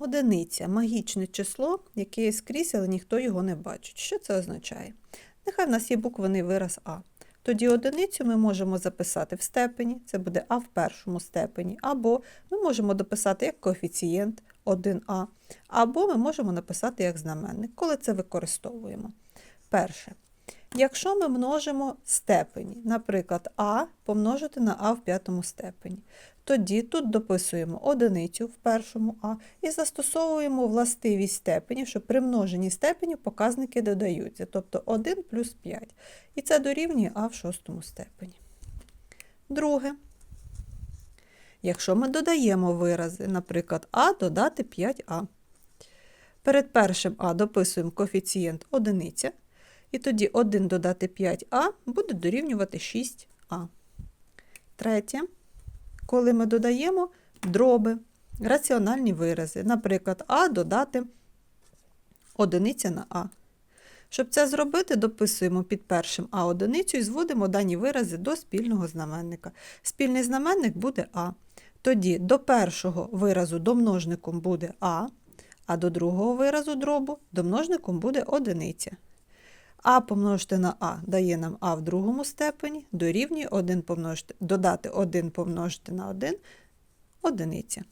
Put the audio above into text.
Одиниця магічне число, яке скрізь, але ніхто його не бачить. Що це означає? Нехай в нас є буквений вираз А. Тоді одиницю ми можемо записати в степені, це буде А в першому степені, або ми можемо дописати як коефіцієнт 1А, або ми можемо написати як знаменник, коли це використовуємо. Перше. Якщо ми множимо степені, наприклад, А помножити на А в п'ятому степені, тоді тут дописуємо одиницю в першому А і застосовуємо властивість степені, що при множенні степені показники додаються, тобто 1 плюс 5. І це дорівнює А в шостому степені. Друге. Якщо ми додаємо вирази, наприклад, А додати 5А. Перед першим А дописуємо коефіцієнт одиниця, і тоді 1 додати 5А буде дорівнювати 6А. Третє. Коли ми додаємо дроби, раціональні вирази, наприклад, А додати одиниця на А. Щоб це зробити, дописуємо під першим А одиницю і зводимо дані вирази до спільного знаменника. Спільний знаменник буде А. Тоді до першого виразу домножником буде А, а до другого виразу дробу домножником буде одиниця. А помножити на А дає нам А в другому степені, дорівнює 1 помножити, додати 1 помножити на 1 одиниця.